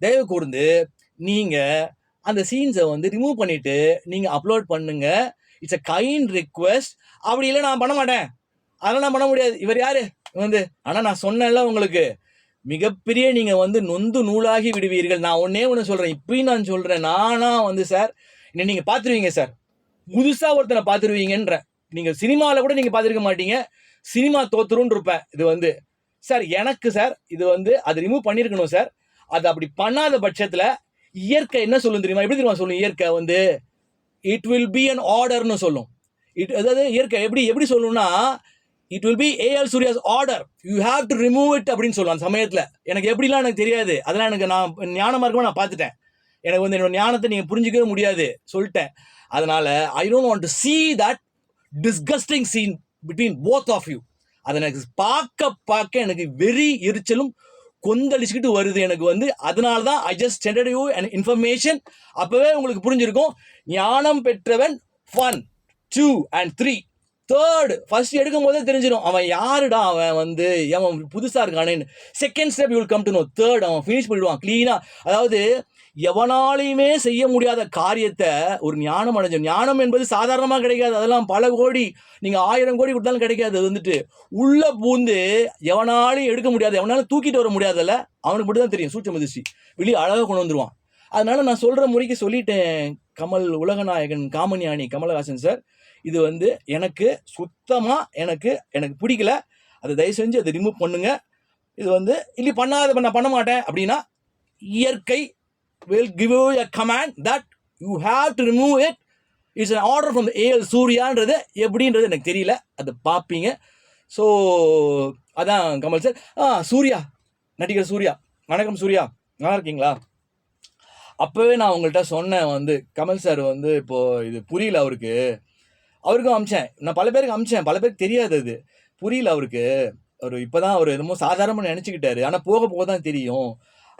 தயவு கூர்ந்து நீங்கள் அந்த சீன்ஸை வந்து ரிமூவ் பண்ணிவிட்டு நீங்கள் அப்லோட் பண்ணுங்கள் இட்ஸ் அ கைண்ட் ரிக்வெஸ்ட் அப்படி இல்லை நான் பண்ண மாட்டேன். அதெல்லாம் நான் பண்ண முடியாது. இவர் யார்? வந்து ஆனால் நான் சொன்னேன்ல உங்களுக்கு. மிகப்பெரிய நீங்கள் வந்து நொந்து நூலாகி விடுவீர்கள். நான் ஒன்னே ஒன்று சொல்கிறேன் இப்பயும் நான் சொல்கிறேன் நானாக வந்து சார் என்ன நீங்கள் பார்த்துருவீங்க சார். புதுசாக ஒருத்தனை பார்த்துருவீங்கன்ற. நீங்கள் சினிமாவில் கூட நீங்கள் பார்த்துருக்க மாட்டீங்க. சினிமா தோத்துருன்னு இருப்பேன். இது வந்து சார் எனக்கு சார் இது வந்து அது ரிமூவ் பண்ணியிருக்கணும் சார். அது அப்படி பண்ணாத பட்சத்தில் இயற்கை என்ன சொல்லும் தெரியுமா? எப்படி தெரியுமா சொல்லும் இயற்கை வந்து? இட் வில் பி அன் ஆர்டர்னு சொல்லும். இட் அதாவது இயற்கை எப்படி எப்படி சொல்லணும்னா it will be AL Surya's order you have to remove it அப்படின்னு சொல்லுவான் அந்த சமயத்தில். எனக்கு எப்படிலாம் எனக்கு தெரியாது. அதெல்லாம் எனக்கு நான் ஞானமாக இருக்கவும் நான் பார்த்துட்டேன். எனக்கு வந்து என்னோட ஞானத்தை நீங்கள் புரிஞ்சுக்கவே முடியாது சொல்லிட்டேன். அதனால் I don't want to see that disgusting scene between both of you அதை எனக்கு பார்க்க பார்க்க எனக்கு வெறி எரிச்சலும் கொந்தளிச்சுக்கிட்டு வருது எனக்கு வந்து. அதனால தான் I just sended you and information அப்போவே உங்களுக்கு புரிஞ்சிருக்கும். ஞானம் பெற்றவன் one two and three third first எடுக்கும் போதே தெரிஞ்சிடும் அவன் யாருடா அவன் வந்து அவன் புதுசாக இருக்கானேன்னு. Second step you'll come to know third அவன் ஃபினிஷ் பண்ணிடுவான் க்ளீனாக அதாவது எவனாலையுமே செய்ய முடியாத காரியத்தை ஒரு ஞானம் அடைஞ்சோம் ஞானம் என்பது சாதாரணமாக கிடைக்காது. அதெல்லாம் பல கோடி நீங்கள் ஆயிரம் கோடி கொடுத்தாலும் கிடைக்காது. அது வந்துட்டு உள்ளே பூந்து எவனாலையும் எடுக்க முடியாது. எவனாலும் தூக்கிட்டு வர முடியாதுல்ல? அவனுக்கு மட்டும் தான் தெரியும் சூட்சம திருஷ்டி வெளியே அழகாக கொண்டு வந்துருவான். அதனால் நான் சொல்கிற முறைக்கு சொல்லிட்டேன் கமல் உலகநாயகன் காமஞானி கமலஹாசன் சார். இது வந்து எனக்கு சுத்தமாக எனக்கு எனக்கு பிடிக்கல. அதை தயவு செஞ்சு அதை ரிமூவ் பண்ணுங்க. இது வந்து இல்லை பண்ணாத நான் பண்ண மாட்டேன். அப்படின்னா இயற்கை will give you a command that you have to remove it it's an order from AL சூர்யான்றது எப்படின்றது எனக்கு தெரியல. அதை பார்ப்பீங்க. ஸோ அதான் கமல் சார் ஆ சூர்யா நடிகர் சூர்யா. வணக்கம் சூர்யா. நல்லா இருக்கீங்களா? அப்போவே நான் உங்கள்கிட்ட சொன்னேன் வந்து கமல் சார் வந்து இப்போது இது புரியல அவருக்கு. அவருக்கும் அமிச்சேன். நான் பல பேருக்கு அமிச்சேன். பல பேருக்கு தெரியாது அது. புரியல அவருக்கு. அவர் இப்போ தான் அவர் என்னமோ சாதாரணமாக நினச்சிக்கிட்டாரு. ஆனால் போக போக தான் தெரியும்.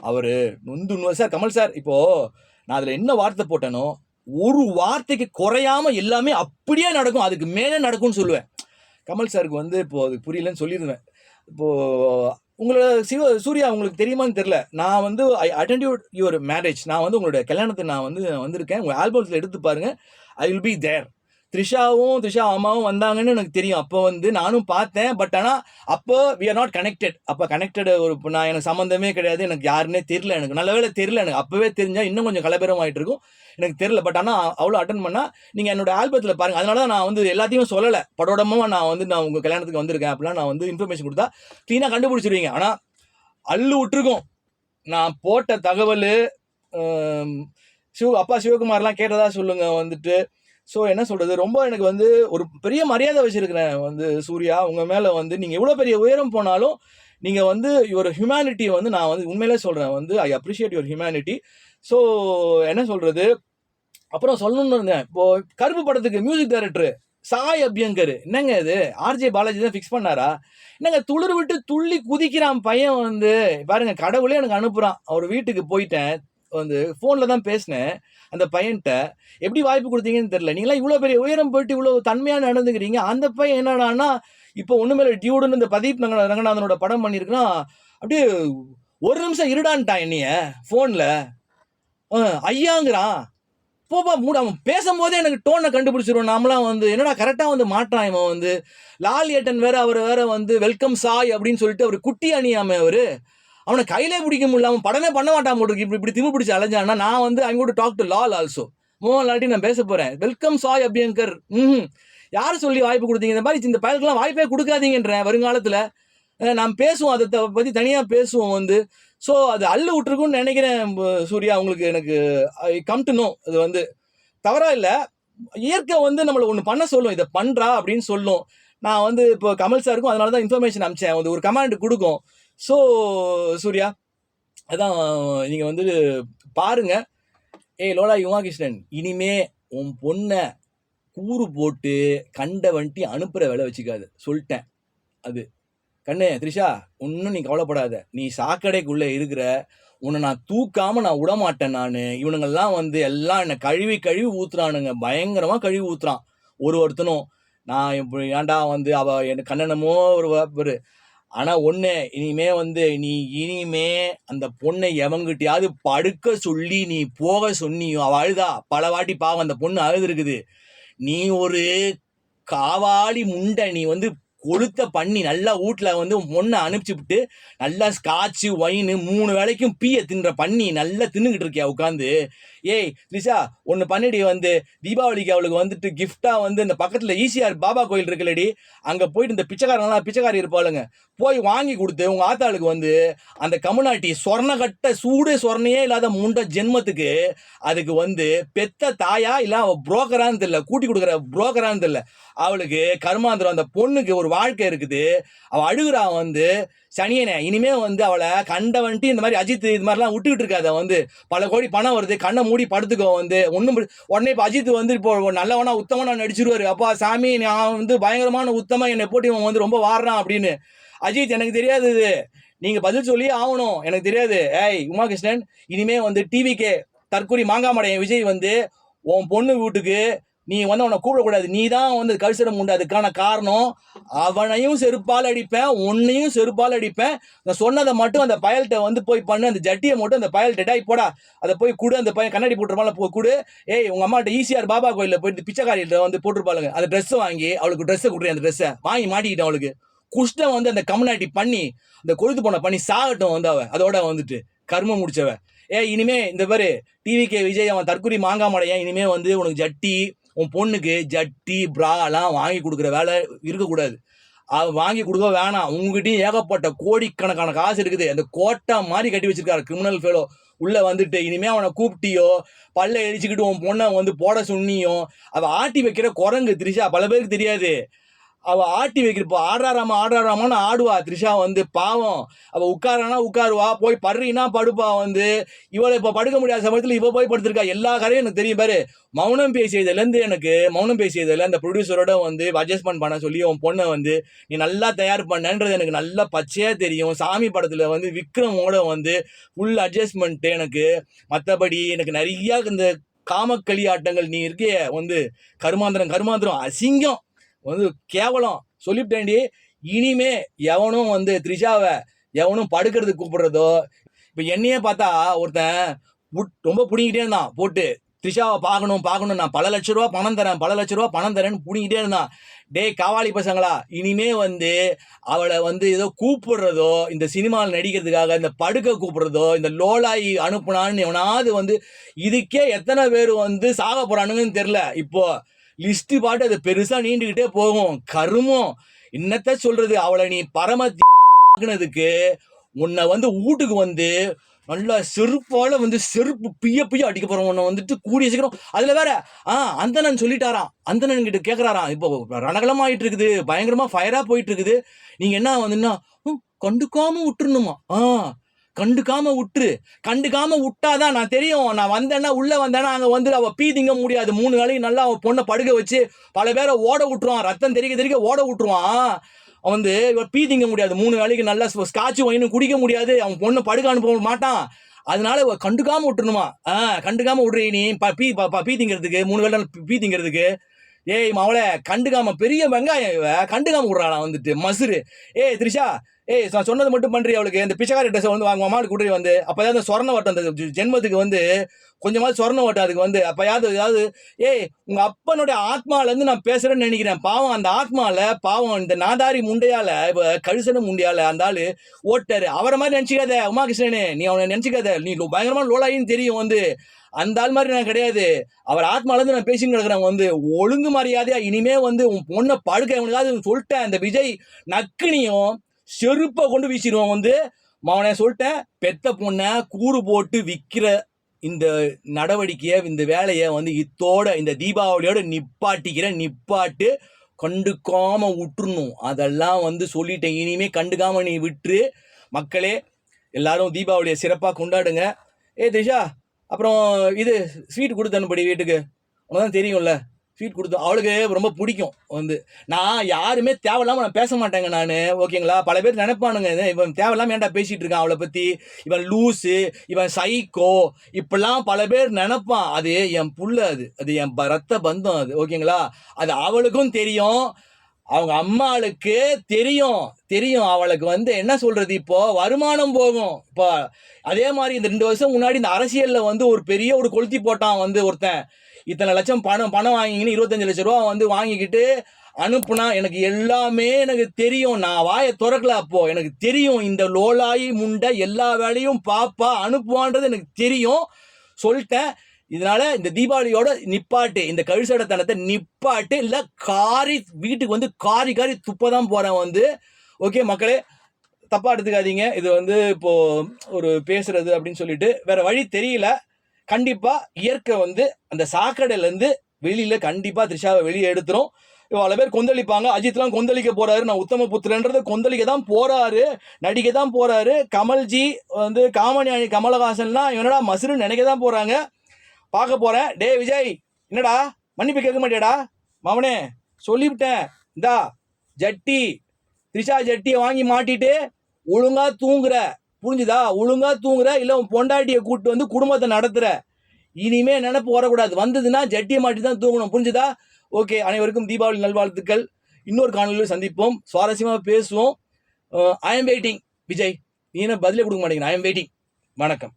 அவர் நொந்து சார் கமல் சார் இப்போது நான் அதில் என்ன வார்த்தை போட்டேனோ ஒரு வார்த்தைக்கு குறையாம எல்லாமே அப்படியே நடக்கும். அதுக்கு மேலே நடக்கும்னு சொல்லுவேன். கமல் சாருக்கு வந்து இப்போது அது புரியலன்னு சொல்லிடுவேன். இப்போது உங்களோட சிவ சூர்யா உங்களுக்கு தெரியுமான்னு தெரில நான் வந்து ஐ அட்டன்டியூட் யுவர் மேரேஜ் நான் வந்து உங்களோட கல்யாணத்தை நான் வந்து வந்திருக்கேன். உங்கள் ஆல்பம்ஸில் எடுத்து பாருங்கள் ஐ வில் பி தேர் த்ரிஷாவும் த்ரிஷா அம்மாவும் வந்தாங்கன்னு எனக்கு தெரியும். அப்போ வந்து நானும் பார்த்தேன். பட் ஆனால் அப்போ வி ஆர் நாட் கனெக்டட் அப்போ கனெக்டட் ஒரு நான் எனக்கு சம்மந்தமே கிடையாது. எனக்கு யாருன்னே தெரியல எனக்கு. நல்ல வேலை தெரியல எனக்கு. அப்போவே தெரிஞ்சால் இன்னும் கொஞ்சம் கலபேரம் ஆகிட்டு இருக்கும். எனக்கு தெரியல. பட் ஆனால் அவ்வளோ அட்டன் பண்ணால் நீங்கள் என்னோடய ஆல்பத்தில் பாருங்கள் அதனால தான் நான் வந்து எல்லாத்தையும் சொல்லலை. படோடமாக நான் வந்து நான் உங்கள் கல்யாணத்துக்கு வந்திருக்கேன் அப்படிலாம் நான் வந்து இன்ஃபர்மேஷன் கொடுத்தா க்ளீனாக கண்டுபிடிச்சிருவீங்க. ஆனால் அள்ளு விட்டுருக்கோம். நான் போட்ட தகவல் சிவ அப்பா சிவகுமார்லாம் கேட்டதா சொல்லுங்கள் வந்துட்டு ஸோ என்ன சொல்கிறது ரொம்ப எனக்கு வந்து ஒரு பெரிய மரியாதை வச்சுருக்கிறேன் வந்து சூர்யா. உங்கள் மேலே வந்து நீங்கள் எவ்வளோ பெரிய உயரம் போனாலும் நீங்கள் வந்து யுவர் ஹியூமானிட்டியை வந்து நான் வந்து உண்மையிலே சொல்கிறேன் வந்து I appreciate your humanity so என்ன சொல்கிறது அப்புறம் சொல்லணும்னு இருந்தேன். இப்போது கருப்பு படத்துக்கு மியூசிக் டைரக்டரு சாய் அபியங்கர். என்னங்க இது? ஆர்ஜே பாலாஜி தான் ஃபிக்ஸ் பண்ணாரா? என்னங்க துளிர் விட்டு துள்ளி குதிக்கிறான் பையன் வந்து. பாருங்க கடவுளே எனக்கு அனுப்புகிறான் அவர் வீட்டுக்கு போயிட்டேன். வந்து ஃபோனில் தான் பேசினேன். அந்த பையன்கிட்ட எப்படி வாய்ப்பு கொடுத்தீங்கன்னு தெரில நீங்களாம் இவ்வளோ பெரிய உயரம் போயிட்டு இவ்வளோ தன்மையாக நடந்துக்கிறீங்க. அந்த பையன் என்னடான்னா இப்போ ஒன்றுமே டியூடுன்னு இந்த பதீப் ரங்க ரங்கநாதனோட படம் பண்ணியிருக்கான் அப்படியே ஒரு நிமிஷம் இருடான்ட்டான் என்னைய ஃபோனில் ஐயாங்கிறான். போப்பா மூட அவன் பேசும்போதே எனக்கு டோனை கண்டுபிடிச்சிருவோம் நாமளாம் வந்து என்னடா கரெக்டாக வந்து மாட்டான் இவன் வந்து. லால் ஏட்டன் வேற அவர் வேற வந்து வெல்கம் சாய் அப்படின்னு சொல்லிட்டு அவர் குட்டி அணியாம அவர். அவனை கையிலே பிடிக்க முடியல அவன் படமே பண்ண மாட்டான் போட்டு இப்படி இப்படி திமு பிடிச்சி அலைஞ்சான்னா நான் வந்து ஐ கூட டாக் டு லால் ஆல்சோ மோகன்லாட்டி நான் பேச போறேன். வெல்கம் சாய் அபியங்கர் ம் யார் சொல்லி வாய்ப்பு கொடுத்தீங்க? இந்த மாதிரி இந்த பயலுக்கெல்லாம் வாய்ப்பே கொடுக்காதீங்கன்றேன் வருங்காலத்தில். நாம் பேசுவோம். அதை த- தனியாக பேசுவோம் வந்து. ஸோ அது அள்ளு விட்டுருக்குன்னு நினைக்கிறேன் சூர்யா. உங்களுக்கு எனக்கு ஐ கம் டு நோ அது வந்து தவறாக இல்லை. இயற்கை வந்து நம்மளை ஒன்று பண்ண சொல்லும். இதை பண்ணுறா அப்படின்னு சொல்லும். நான் வந்து இப்போ கமல் சாருக்கும் அதனால தான் இன்ஃபர்மேஷன் அமிச்சேன் வந்து ஒரு கமாண்ட் கொடுக்கும். ஸோ சூர்யா அதான் நீங்கள் வந்து பாருங்க. ஏய் லோலா யுமாகிருஷ்ணன் இனிமே உன் பொண்ணை கூறு போட்டு கண்ட வண்டி அனுப்புகிற வேலை வச்சுக்காது. சொல்லிட்டேன். அது. கண்ணே த்ரிஷா ஒன்றும் நீ கவலைப்படாத. நீ சாக்கடைக்குள்ளே இருக்கிற உன்னை நான் தூக்காமல் நான் விடமாட்டேன் நான். இவனுங்கள்லாம் வந்து எல்லாம் என்னை கழுவி கழுவி ஊத்துறானுங்க. பயங்கரமாக கழுவி ஊத்துறான். ஒரு ஒருத்தனும் நான் இப்படி ஏன்டா வந்து அவள் என் கண்ணனமோ ஒரு ஒரு ஆனால் ஒன்று இனிமே வந்து நீ இனிமே அந்த பொண்ணை எவங்கிட்டயாவது படுக்க சொல்லி நீ போக சொன்னியோ அவள் அழுதா. பல வாட்டி பாவம் அந்த பொண்ணு அழுதுருக்குது. நீ ஒரு காவாளி முண்டை நீ வந்து கொளுத்த பண்ணி நல்லா வீட்டில் வந்து பொண்ணை அனுப்பிச்சு விட்டு நல்லா ஸ்காட்சு ஒயின் மூணு வேளைக்கும் பீயை தின்ற பண்ணி நல்லா தின்னுக்கிட்டு இருக்கியா உட்காந்து ஏய் லிஷா ஒன்று பண்ணிடி வந்து. தீபாவளிக்கு அவளுக்கு வந்துட்டு கிஃப்டாக வந்து இந்த பக்கத்தில் ஈசிஆர் பாபா கோயில் இருக்குல்லடி. அங்கே போயிட்டு இந்த பிச்சைக்காரங்களாம் பிச்சைக்காரி இருப்பாளுங்க. போய் வாங்கி கொடுத்து உங்கள் ஆத்தாளுக்கு வந்து அந்த கம்முனாட்டி சொர்ண கட்ட சூடு சொர்ணையே இல்லாத முண்ட ஜென்மத்துக்கு அதுக்கு வந்து பெத்த தாயா இல்லை அவள் புரோக்கரான்னு தெரியல கூட்டி கொடுக்குற புரோக்கரான்னு தெரியல. அவளுக்கு கர்மாந்திரம் அந்த பொண்ணுக்கு ஒரு வாழ்க்கை இருக்குது. அவள் அழுகுறா வந்து சனியனே இனிமே வந்து அவளை கண்ட வந்துட்டு இந்த மாதிரி அஜித் இது மாதிரிலாம் விட்டுக்கிட்டு இருக்காத வந்து பல கோடி பணம் வருது கண்ணை மூடி படுத்துக்கோ வந்து. ஒன்றும் உடனே இப்போ அஜித் வந்து இப்போ ஒரு நல்லவனா உத்தமனா நடிச்சிருவாரு. அப்பா சாமி நான் வந்து பயங்கரமான உத்தமன் என்னை போட்டு இவன் வந்து ரொம்ப வாடுறான் அப்படின்னு. அஜித் எனக்கு தெரியாது இது. நீங்கள் பதில் சொல்லி ஆகணும். எனக்கு தெரியாது. ஏய் உமாகிருஷ்ணன் இனிமே வந்து டிவிக்கே தற்கூரி மாங்காமடையன் விஜய் வந்து உன் பொண்ணு வீட்டுக்கு நீ வந்து அவனை கூப்பிடக்கூடாது. நீ தான் வந்து கல்சரம் உண்டு. அதுக்கான காரணம் அவனையும் செருப்பால் அடிப்பேன் உன்னையும் செருப்பால் அடிப்பேன். நான் சொன்னதை மட்டும் அந்த பயல்கிட்ட வந்து போய் பண்ணு. அந்த ஜட்டியை மட்டும் அந்த பயல்கிட்ட டேய் போடா. அதை போய் கொடு. அந்த பையன் கண்ணாடி போட்டுருப்பால போய் கொடு. ஏய் உங்கள் அம்மாட்ட ஈஸியார் பாபா கோயிலில் போயிட்டு பிச்சைக்காரிகிட்ட வந்து போட்டிருப்பாளுங்க. அந்த ட்ரெஸ்ஸை வாங்கி அவளுக்கு ட்ரெஸ்ஸை கொடுறேன் அந்த ட்ரெஸ்ஸை வாங்கி மாட்டிக்கிட்டேன் அவளுக்கு. குஷ்டம் வந்து அந்த கம்னாட்டி பண்ணி அந்த கொழுத்து போன பண்ணி சாகட்டும் வந்து அவன் அதோட வந்துட்டு கர்மம் முடிச்சவன் ஏ இனிமே இந்த பேர் டிவிகே விஜய் அவன் தற்கொலை மாங்காமடையன் இனிமே வந்து உனக்கு ஜட்டி உன் பொண்ணுக்கு ஜட்டி ப்ராலாம் வாங்கி கொடுக்குற வேலை இருக்கக்கூடாது. அது வாங்கி கொடுக்க வேணாம். உங்ககிட்டயும் ஏகப்பட்ட கோடிக்கணக்கான காசு இருக்குது. அந்த கோட்டை மாதிரி கட்டி வச்சிருக்காரு கிரிமினல் ஃபேலோ உள்ளே வந்துட்டு இனிமே அவனை கூப்பிட்டியோ பல்ல எரிச்சுக்கிட்டு உன் பொண்ணை வந்து போட சொன்னியோ அவள் ஆட்டி வைக்கிற குரங்கு திரிச்சா பல பேருக்கு தெரியாது. அவள் ஆட்டி வைக்கிறப்போ ஆடுறாராமா ஆடுறாராமான்னு ஆடுவா. த்ரிஷா வந்து பாவம். அவள் உட்காரானா உட்காருவா. போய் படுறீனா படுப்பா வந்து. இவளை இப்போ படுக்க முடியாத சமயத்தில் இவள் போய் படுத்திருக்கா. எல்லா கதையும் எனக்கு தெரியும் பாரு. மௌனம் பேசியதுலேருந்து எனக்கு மௌனம் பேசியதில் அந்த ப்ரொடியூசரோட வந்து அட்ஜஸ்ட்மெண்ட் பண்ண சொல்லி உன் பொண்ணை வந்து நீ நல்லா தயார் பண்ணன்றது எனக்கு நல்லா பச்சையாக தெரியும். சாமி படத்தில் வந்து விக்ரமோட வந்து ஃபுல் அட்ஜஸ்ட்மெண்ட்டு எனக்கு. மற்றபடி எனக்கு நிறையா இந்த காமக்களி ஆட்டங்கள் நீ இருக்கே வந்து கருமாந்திரம் கருமாந்திரம் அசிங்கம். வந்து கேவலம். சொல்லிவிட்டேன்டி. இனிமே எவனும் வந்து த்ரிஷாவை எவனும் படுக்கிறதுக்கு கூப்பிடுறதோ இப்போ என்னையே பார்த்தா ஒருத்தன் புட்- ரொம்ப பிடிங்கிட்டே இருந்தான். போட்டு த்ரிஷாவை பார்க்கணும் பார்க்கணும் நான் பல லட்ச ரூபா பணம் தரேன் பல லட்ச ரூபா பணம் தரேன்னு புடிங்கிட்டே இருந்தான். டேய் காவாலி பசங்களா இனிமே வந்து அவளை வந்து ஏதோ கூப்பிடுறதோ இந்த சினிமாவில் நடிக்கிறதுக்காக இந்த படுக்க கூப்பிடுறதோ இந்த லோலாயி அனுப்புனான்னு எவனாவது வந்து இதுக்கே எத்தனை பேர் வந்து சாக போகிறானுங்கன்னு தெரில இப்போது லிஸ்ட்டு பாட்டு அது பெருசாக நீண்டுக்கிட்டே போகும். கருமம் என்னத்த சொல்கிறது அவளை நீ பரம உன்னை வந்து வீட்டுக்கு வந்து நல்லா செருப்பால் வந்து செருப்பு பிய பிய அடிக்க போகிறோம் உன்னை வந்துட்டு கூடிய சீக்கிரம். அதில் வேற ஆ அந்தனன் சொல்லிட்டாராம். அந்தனன் கிட்ட கேட்குறாராம் இப்போ ரணகலமாயிட்டு இருக்குது பயங்கரமாக ஃபயராக போயிட்டு இருக்குது நீங்கள் என்ன வந்துன்னா கண்டுக்காமல் விட்டுருணுமா ஆ. கண்டுக்காம விட்டுரு கண்டுக்காம விட்டாதான் நான் தெரியும். நான் வந்தேன்னா உள்ளே வந்தேன்னா அங்கே வந்து அவள் பீ திங்க முடியாது. மூணு வேளையும் நல்லா அவள் பொண்ணை படுக்க வச்சு பல பேரை ஓட விட்டுருவான். ரத்தம் தெறிக்க தெறிக்க ஓட விட்டுருவான். அவன் வந்து இவன் பீ திங்க முடியாது. மூணு வேலைக்கு நல்லா ஸ்காட்ச் ஒயினும் குடிக்க முடியாது. அவன் பொண்ணை படுக்க அனுப்ப மாட்டான். அதனால இவ கண்டுக்காம விட்டுருணுமா? ஆ கண்டுக்காம விட்றீ நீ ப- பீ ப- பீ திங்கிறதுக்கு மூணு வேலை பீ- திங்கிறதுக்கு. ஏய் அவளை கண்டுக்காம பெரிய வெங்காயம் இவ. கண்டுக்காம விட்றாளா வந்துட்டு மசுரு ஏய் த்ரிஷா ஏய் நான் சொன்னது மட்டும் பண்ணுறி அவளுக்கு. இந்த பிச்சைக்காரி ட்ரெஸ் வந்து வாங்க அம்மாவுக்கு கூட்டி வந்து. அப்போ ஏதாவது சொரண வட்டம் அந்த ஜென்மத்துக்கு வந்து கொஞ்சமாவது சொரண வட்டம் அதுக்கு வந்து. அப்போ ஏதாவது ஏய் உங்கள் அப்பனுடைய ஆத்மாவிலேருந்து நான் பேசுகிறேன்னு நினைக்கிறேன். பாவம் அந்த ஆத்மாவில் பாவம் இந்த நாதாரி முண்டையால் இப்போ கழுசன முண்டையால் அந்த ஆள் ஓட்டார். அவரை மாதிரி நினச்சிக்காத உமாகிருஷ்ணனு. நீ அவனை நினச்சிக்காத. நீ பயங்கரமான லோலாயின்னு தெரியும் வந்து. அந்த ஆள் மாதிரி நான் கிடையாது. அவர் ஆத்மாலேருந்து நான் பேசின்னு கிடக்குறேன் வந்து ஒழுங்கு மரியாதையாக இனிமே வந்து உன் பொண்ணை படுக்க அவனுக்காவது சொல்லிட்டேன். அந்த விஜய் நக்குனியும் செருப்பை கொண்டு வீசிடுவோம் வந்து. மாவனே சொல்லிட்டேன் பெத்த பொண்ணை கூறு போட்டு விற்கிற இந்த நடவடிக்கையை இந்த வேலையை வந்து இத்தோட இந்த தீபாவளியோட நிப்பாட்டிக்கிற நிப்பாட்டு கண்டுக்காம விட்டுருணும் அதெல்லாம் வந்து சொல்லிட்டேன். இனிமே கண்டுக்காம நீ விட்டுரு. மக்களே எல்லாரும் தீபாவளியை சிறப்பாக கொண்டாடுங்க. ஏ திரிஷா அப்புறம் இது ஸ்வீட் கொடுத்து அனுப்படி வீட்டுக்கு. உனக்கு தான் தெரியும்ல. ஃபீட் கொடுத்து அவளுக்கு ரொம்ப பிடிக்கும். வந்து நான் யாருமே தேவையில்லாமல் நான் பேச மாட்டேங்க நான் ஓகேங்களா பல பேர் நினைப்பானுங்க இவன் தேவையில்லாமல் ஏன்டா பேசிகிட்டு இருக்கான் அவளை பற்றி இவன் லூஸு இவன் சைக்கோ இப்படிலாம் பல பேர் நினைப்பான். அது என் புள்ள அது. அது என் ப- ரத்த பந்தம் அது. ஓகேங்களா அது அவளுக்கும் தெரியும். அவங்க அம்மாளுக்கு தெரியும். தெரியும். அவளுக்கு வந்து என்ன சொல்கிறது இப்போ? வருமானம் போகும். இப்போ அதே மாதிரி இந்த ரெண்டு வருஷம் முன்னாடி இந்த அரசியலில் வந்து ஒரு பெரிய ஒரு கொளுத்தி போட்டான் வந்து ஒருத்தன். இத்தனை லட்சம் பணம் பணம் வாங்கிங்கன்னு இருபத்தஞ்சு லட்ச ரூபா வந்து வாங்கிக்கிட்டு அனுப்புனா எனக்கு எல்லாமே எனக்கு தெரியும். நான் வாயை திறக்கல அப்போ. எனக்கு தெரியும். இந்த லோலாயி முண்டை எல்லா வேலையும் பாப்பா அனுப்புவான்றது எனக்கு தெரியும். சொல்லிட்டேன். இதனால இந்த தீபாவளியோட நிப்பாட்டு இந்த கழிசடத்தனத்தை நிப்பாட்டு இல்லை காரி வீட்டுக்கு வந்து காரி காரி துப்பதான் போகிறேன் வந்து. ஓகே மக்களே தப்பாக எடுத்துக்காதீங்க. இது வந்து இப்போது ஒரு பேசுறது அப்படின்னு சொல்லிட்டு வேற வழி தெரியல. கண்டிப்பாக இயற்கை வந்து அந்த சாக்கடையிலேருந்து வெளியில் கண்டிப்பாக த்ரிஷாவை வெளியே எடுத்துரும். பல பேர் கொந்தளிப்பாங்க. அஜித்லாம் கொந்தளிக்க போறாரு. நான் உத்தம புத்திரன்றது கொந்தளிக்க தான் போறாரு. நடிக்க தான் போறாரு. கமல்ஜி வந்து காமஞானி கமலஹாசன்லாம் என்னடா மசுருன்னு நினைக்க தான் போறாங்க. பார்க்க போறேன். டே விஜய் என்னடா? மன்னிப்பு கேட்க மாட்டியாடா? மவனே சொல்லிவிட்டேன். இந்தா ஜட்டி த்ரிஷா ஜட்டியை வாங்கி மாட்டிட்டு ஒழுங்கா தூங்குற. புரிஞ்சுதா? ஒழுங்காக தூங்குற இல்லை உன் பொண்டாட்டியை கூப்பிட்டு வந்து குடும்பத்தை நடத்துகிற இனிமே நினப்பு வரக்கூடாது. வந்ததுன்னா ஜட்டியை மாட்டி தான் தூங்கணும். புரிஞ்சுதா? ஓகே அனைவருக்கும் தீபாவளி நல்வாழ்த்துக்கள். இன்னொரு காணொலியில் சந்திப்போம். சுவாரஸ்யமாக பேசுவோம். ஐ எம் வெயிட்டிங் விஜய் நீ என்ன பதிலே கொடுக்க மாட்டேங்கிறேன் ஐ எம் வெயிட்டிங் வணக்கம்.